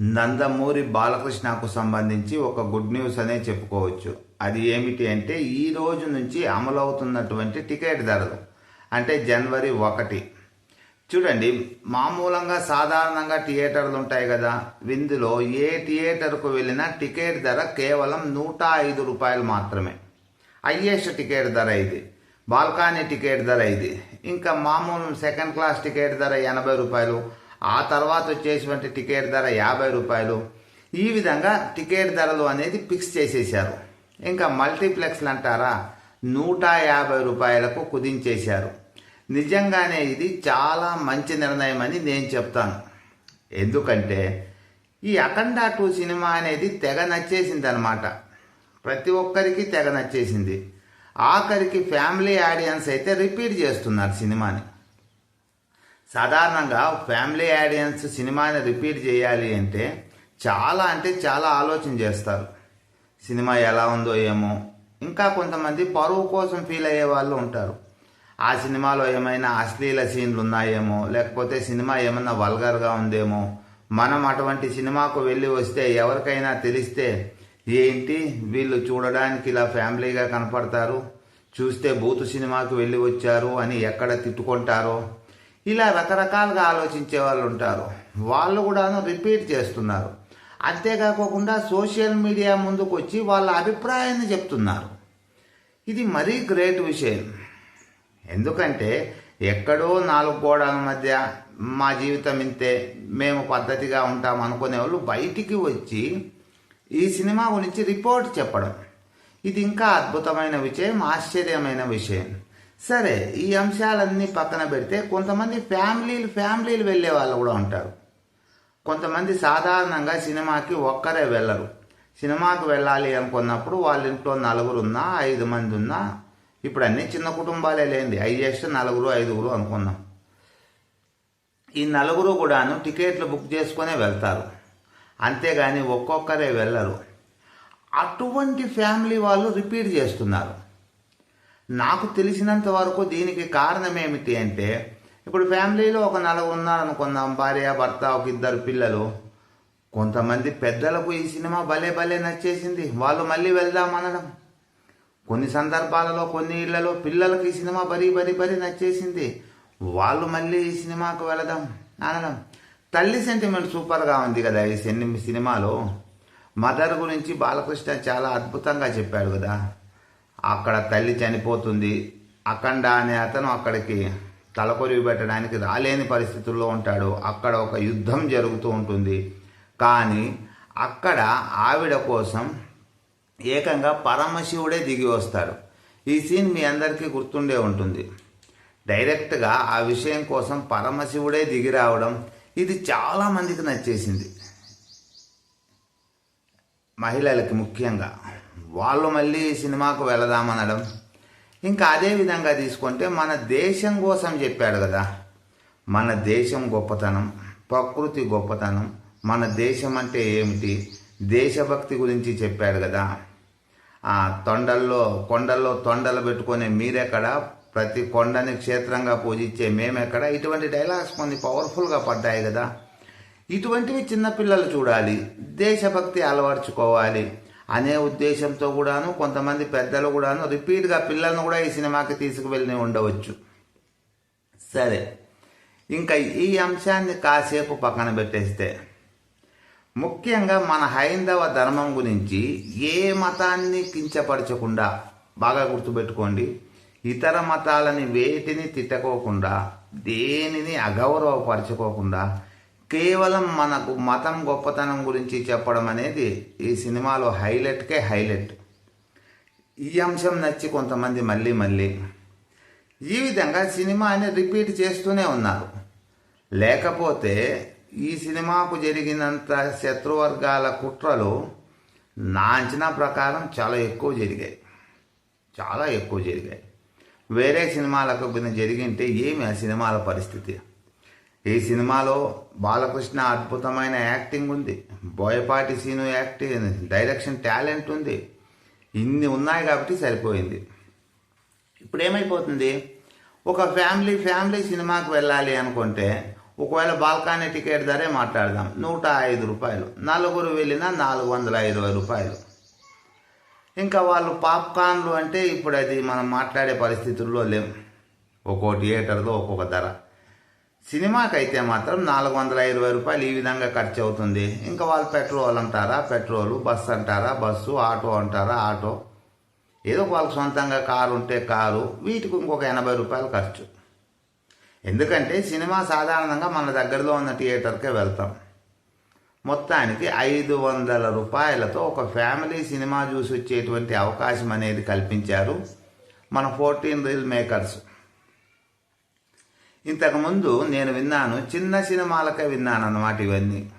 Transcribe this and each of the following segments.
నందమూరి బాలకృష్ణకు సంబంధించి ఒక good news అనే చెప్పుకోవచ్చు. అది ఏమిటి అంటే ఈ రోజు నుంచి అమలవుతున్నటువంటి టికెట్ ధరలు. అంటే జనవరి ఒకటి. చూడండి మామూలంగా సాధారణంగా థియేటర్లు ఉంటాయి కదా. విందులో ఏ థియేటర్కు వెళ్ళినా టికెట్ ధర కేవలం నూట ఐదు రూపాయలు మాత్రమే. హయ్యెస్ట్ టికెట్ ధర ఇది. బాల్కానీ టికెట్ ధర ఇది. ఇంకా మామూలు సెకండ్ క్లాస్ టికెట్ ధర ఎనభై రూపాయలు. ఆ తర్వాత వచ్చేటువంటి టికెట్ ధర యాభై రూపాయలు. ఈ విధంగా టికెట్ ధరలు అనేది ఫిక్స్ చేసేసారు ఇంకా మల్టీప్లెక్స్లు అంటారా? నూట యాభై రూపాయలకు కుదించేశారు. నిజంగానే ఇది చాలా మంచి నిర్ణయం అని నేను చెప్తాను. ఎందుకంటే ఈ అఖండ టూ సినిమా అనేది తెగ నచ్చేసింది అనమాట ప్రతి ఒక్కరికి తెగ నచ్చేసింది. ఆఖరికి ఫ్యామిలీ ఆడియన్స్ అయితే రిపీట్ చేస్తున్నారు సినిమాని. సాధారణంగా ఫ్యామిలీ ఆడియన్స్ సినిమాని రిపీట్ చేయాలి అంటే చాలా అంటే చాలా ఆలోచన చేస్తారు. సినిమా ఎలా ఉందో ఏమో. ఇంకా కొంతమంది పరువు కోసం ఫీల్ అయ్యే వాళ్ళు ఉంటారు. ఆ సినిమాలో ఏమైనా అశ్లీల సీన్లు ఉన్నాయేమో లేకపోతే సినిమా ఏమన్నా వల్గర్గా ఉందేమో. మనం అటువంటి సినిమాకు వెళ్ళి వస్తే ఎవరికైనా తెలిస్తే ఏంటి? వీళ్ళు చూడడానికి ఇలా ఫ్యామిలీగా కనపడతారు. చూస్తే బూతు సినిమాకు వెళ్ళి వచ్చారు అని ఎక్కడ తిట్టుకుంటారో ఇలా రకరకాలుగా ఆలోచించే వాళ్ళు ఉంటారు. వాళ్ళు కూడాను రిపీట్ చేస్తున్నారు. అంతేకాకుండా సోషల్ మీడియా ముందుకు వచ్చి వాళ్ళ అభిప్రాయాన్ని చెప్తున్నారు. ఇది మరీ గ్రేట్ విషయం. ఎందుకంటే ఎక్కడో నాలుగు గోడల మధ్య మా జీవితం ఇంతే మేము పద్ధతిగా ఉంటాం అనుకునే వాళ్ళు బయటికి వచ్చి ఈ సినిమా గురించి రిపోర్ట్ చెప్పడం. ఇది ఇంకా అద్భుతమైన విషయం ఆశ్చర్యమైన విషయం. సరే ఈ అంశాలన్నీ పక్కన పెడితే కొంతమంది ఫ్యామిలీలు ఫ్యామిలీలు వెళ్ళే వాళ్ళు కూడా ఉంటారు. కొంతమంది సాధారణంగా సినిమాకి ఒక్కరే వెళ్ళరు. సినిమాకి వెళ్ళాలి అనుకున్నప్పుడు వాళ్ళ ఇంట్లో నలుగురు ఉన్నా ఐదు మంది ఉన్నా ఇప్పుడు అన్ని చిన్న కుటుంబాలే లేండి. హైయెస్ట్ నలుగురు ఐదుగురు అనుకున్నాం. ఈ నలుగురు కూడాను టికెట్లు బుక్ చేసుకునే వెళ్తారు. అంతేగాని ఒక్కొక్కరే వెళ్ళరు. అటువంటి ఫ్యామిలీ వాళ్ళు రిపీట్ చేస్తున్నారు. నాకు తెలిసినంత వరకు దీనికి కారణం ఏమిటి అంటే ఇప్పుడు ఫ్యామిలీలో ఒక నలుగురు ఉన్నారనుకుందాం భార్య భర్త ఒక ఇద్దరు పిల్లలు. కొంతమంది పెద్దలకు ఈ సినిమా భలే భలే నచ్చేసింది. వాళ్ళు మళ్ళీ వెళ్దాం అనడం. కొన్ని సందర్భాలలో కొన్ని ఇళ్ళలో పిల్లలకు ఈ సినిమా బరీ బరీ బరీ నచ్చేసింది. వాళ్ళు మళ్ళీ ఈ సినిమాకు వెళదాం అనడం. తల్లి సెంటిమెంట్ సూపర్గా ఉంది కదా ఈ సినిమాలో. మదర్ గురించి బాలకృష్ణ చాలా అద్భుతంగా చెప్పాడు కదా. అక్కడ తల్లి చనిపోతుంది. అఖండ అనే అతను అక్కడికి తలకొరివి పెట్టడానికి రాలేని పరిస్థితుల్లో ఉంటాడు. అక్కడ ఒక యుద్ధం జరుగుతూ ఉంటుంది. కానీ అక్కడ ఆవిడ కోసం ఏకంగా పరమశివుడే దిగి వస్తాడు. ఈ సీన్ మీ అందరికీ గుర్తుండే ఉంటుంది. డైరెక్ట్గా ఆ విషయం కోసం పరమశివుడే దిగి రావడం ఇది చాలా మందికి నచ్చేసింది. మహిళలకి ముఖ్యంగా. వాళ్ళు మళ్ళీ సినిమాకు వెళదామనడం. ఇంకా అదే విధంగా తీసుకుంటే మన దేశం కోసం చెప్పాడు కదా. మన దేశం గొప్పతనం ప్రకృతి గొప్పతనం మన దేశం అంటే ఏమిటి? దేశభక్తి గురించి చెప్పాడు కదా. ఆ తొండల్లో కొండల్లో తొండలు పెట్టుకునే మీరెక్కడ? ప్రతి కొండని క్షేత్రంగా పూజించే మేమెక్కడ? ఇటువంటి డైలాగ్స్ కొన్ని పవర్ఫుల్గా పడ్డాయి కదా. ఇటువంటివి చిన్నపిల్లలు చూడాలి. దేశభక్తి అలవర్చుకోవాలి. అనే ఉద్దేశంతో కూడాను కొంతమంది పెద్దలు కూడాను రిపీట్గా పిల్లలను కూడా ఈ సినిమాకి తీసుకువెళ్ళి ఉండవచ్చు. సరే. ఇంకా ఈ అంశాన్ని కాసేపు పక్కన పెట్టేస్తే ముఖ్యంగా మన హైందవ ధర్మం గురించి ఏ మతాన్ని కించపరచకుండా బాగా గుర్తుపెట్టుకోండి ఇతర మతాలని వేటిని తిట్టకోకుండా దేనిని అగౌరవపరచుకోకుండా కేవలం మనకు మతం గొప్పతనం గురించి చెప్పడం అనేది ఈ సినిమాలో హైలైట్కే హైలైట్. ఈ అంశం నచ్చి కొంతమంది మళ్ళీ మళ్ళీ ఈ విధంగా సినిమాని రిపీట్ చేస్తూనే ఉన్నారు. లేకపోతే ఈ సినిమాకు జరిగినంత శత్రువర్గాల కుట్రలు నా అంచనా ప్రకారం చాలా ఎక్కువ జరిగాయి. చాలా ఎక్కువ జరిగాయి. వేరే సినిమాలకు జరిగింటే ఏమి ఆ సినిమాల పరిస్థితి? ఈ సినిమాలో బాలకృష్ణ అద్భుతమైన యాక్టింగ్ ఉంది. Boyapati Seenu acting direction talent ఉంది. ఇన్ని ఉన్నాయి కాబట్టి సరిపోయింది. ఇప్పుడు ఏమైపోతుంది? ఒక ఫ్యామిలీ ఫ్యామిలీ సినిమాకి వెళ్ళాలి అనుకుంటే ఒకవేళ బాల్కనీ టికెట్ ధరే మాట్లాడదాం. నూట ఐదు రూపాయలు. నలుగురు వెళ్ళినా నాలుగు వందల ఇరవై రూపాయలు. ఇంకా వాళ్ళు పాప్కార్న్లు అంటే ఇప్పుడు అది మనం మాట్లాడే పరిస్థితుల్లో లేం. ఒక్కో థియేటర్లో ఒక్కొక్క ధర. సినిమాకైతే మాత్రం నాలుగు వందల ఇరవై రూపాయలు ఈ విధంగా ఖర్చు అవుతుంది ఇంకా వాళ్ళు పెట్రోల్ అంటారా పెట్రోల్ బస్సు అంటారా బస్సు ఆటో అంటారా ఆటో. ఏదో వాళ్ళకి సొంతంగా కారు ఉంటే కారు వీటికి ఇంకొక ఎనభై రూపాయలు ఖర్చు. ఎందుకంటే సినిమా సాధారణంగా మన దగ్గరలో ఉన్న థియేటర్కే వెళ్తాం. మొత్తానికి ఐదు వందల రూపాయలతో ఒక ఫ్యామిలీ సినిమా చూసి వచ్చేటువంటి అవకాశం అనేది కల్పించారు మన ఫోర్టీన్ రీల్ మేకర్స్. ఇంతకుముందు నేను విన్నాను చిన్న సినిమాలకే విన్నాను అన్నమాట ఇవన్నీ.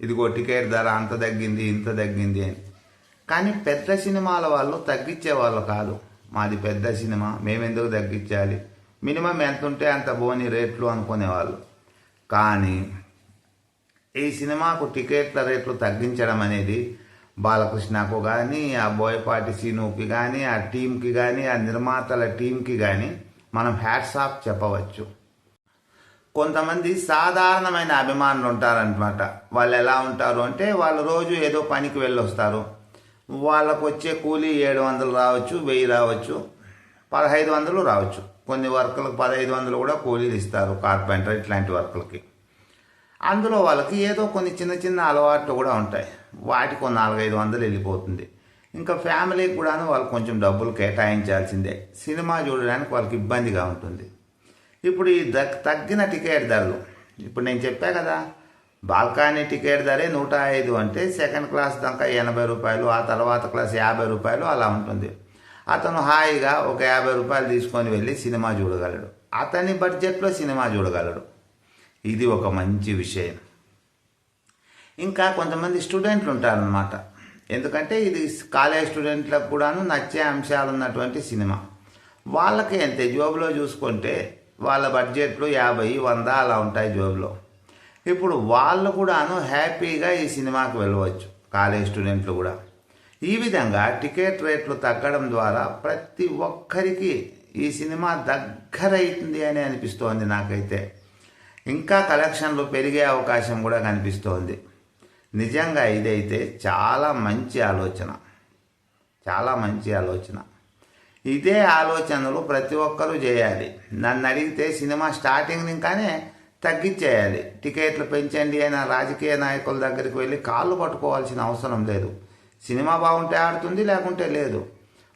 ఇదిగో టికెట్ ధర అంత తగ్గింది ఇంత తగ్గింది అని. కానీ పెద్ద సినిమాల వాళ్ళు తగ్గించే వాళ్ళు కాదు. మాది పెద్ద సినిమా మేమెందుకు తగ్గించాలి? మినిమం ఎంత ఉంటే అంత బోని రేట్లు అనుకునేవాళ్ళు. కానీ ఈ సినిమాకు టికెట్ల రేట్లు తగ్గించడం అనేది బాలకృష్ణకు కానీ ఆ బోయపాటి సీనుకి కానీ ఆ టీంకి కానీ ఆ నిర్మాతల టీంకి కానీ మనం హ్యాట్స్ ఆఫ్ చెప్పవచ్చు. కొంతమంది సాధారణమైన అభిమానులు ఉంటారనమాట వాళ్ళు ఎలా ఉంటారు అంటే వాళ్ళు రోజు ఏదో పనికి వెళ్ళొస్తారు. వాళ్ళకు వచ్చే కూలీ ఏడు వందలు రావచ్చు వెయ్యి రావచ్చు పదహైదు వందలు రావచ్చు. కొన్ని వర్కులకు పదహైదు వందలు కూడా కూలీలు ఇస్తారు కార్పెంటర్ ఇట్లాంటి వర్కులకి. అందులో వాళ్ళకి ఏదో కొన్ని చిన్న చిన్న అలవాట్లు కూడా ఉంటాయి. వాటికి ఒక నాలుగైదు వందలు వెళ్ళిపోతుంది. ఇంకా ఫ్యామిలీకి కూడాను వాళ్ళు కొంచెం డబ్బులు కేటాయించాల్సిందే. సినిమా చూడడానికి వాళ్ళకి ఇబ్బందిగా ఉంటుంది. ఇప్పుడు ఈ దగ్ తగ్గిన టికెట్ ధరలు. ఇప్పుడు నేను చెప్పా కదా బాల్కనీ టికెట్ ధరే నూట ఐదు అంటే సెకండ్ క్లాస్ దాకా ఎనభై రూపాయలు ఆ తర్వాత క్లాస్ యాభై రూపాయలు అలా ఉంటుంది. అతను హాయిగా ఒక యాభై రూపాయలు తీసుకొని వెళ్ళి సినిమా చూడగలడు. అతని బడ్జెట్లో సినిమా చూడగలడు. ఇది ఒక మంచి విషయం. ఇంకా కొంతమంది స్టూడెంట్లు ఉంటారనమాట ఎందుకంటే ఇది కాలేజ్ స్టూడెంట్లకు కూడాను నచ్చే అంశాలు ఉన్నటువంటి సినిమా. వాళ్ళకి అంతే జోబులో చూసుకుంటే వాళ్ళ బడ్జెట్లు యాభై వంద అలా ఉంటాయి జోబులో. ఇప్పుడు వాళ్ళు కూడాను హ్యాపీగా ఈ సినిమాకి వెళ్ళవచ్చు కాలేజ్ స్టూడెంట్లు కూడా. ఈ విధంగా టికెట్ రేట్లు తగ్గడం ద్వారా ప్రతి ఒక్కరికి ఈ సినిమా దగ్గరైతుంది అని అనిపిస్తోంది నాకైతే. ఇంకా కలెక్షన్లు పెరిగే అవకాశం కూడా కనిపిస్తోంది. నిజంగా ఇదైతే చాలా మంచి ఆలోచన. చాలా మంచి ఆలోచన. ఇదే ఆలోచనలు ప్రతి ఒక్కరూ చేయాలి. నన్ను అడిగితే సినిమా స్టార్టింగ్ ఇంకానే తగ్గించేయాలి. టికెట్లు పెంచండి అయినా రాజకీయ నాయకుల దగ్గరికి వెళ్ళి కాళ్ళు పట్టుకోవాల్సిన అవసరం లేదు. సినిమా బాగుంటే ఆడుతుంది లేకుంటే లేదు.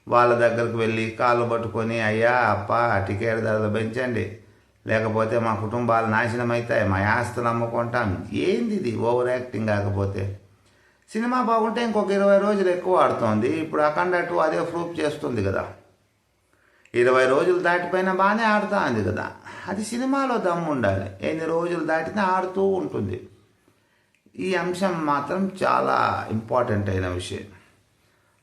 వాళ్ళ దగ్గరకు వెళ్ళి కాళ్ళు పట్టుకొని అయ్యా అప్ప టికెట్ ధరలు పెంచండి. లేకపోతే మా కుటుంబాలు నాశనం అవుతాయి మా ఆస్తులు అమ్ముకుంటాం. ఏంది ఇది? ఓవర్ యాక్టింగ్ కాకపోతే. సినిమా బాగుంటే ఇంకొక ఇరవై రోజులు ఎక్కువ ఆడుతోంది. ఇప్పుడు అఖండ టూ అదే ప్రూఫ్ చేస్తుంది కదా. ఇరవై రోజులు దాటిపోయినా బాగానే ఆడుతూ ఉంది కదా. అది సినిమాలో దమ్ము ఉండాలి. ఎన్ని రోజులు దాటినా ఆడుతూ ఉంటుంది. ఈ అంశం మాత్రం చాలా ఇంపార్టెంట్ అయిన విషయం.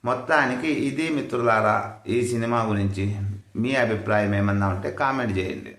మొత్తానికి ఇది మిత్రులారా ఈ సినిమా గురించి మీ అభిప్రాయం ఏమన్నా ఉంటే కామెంట్ చేయండి.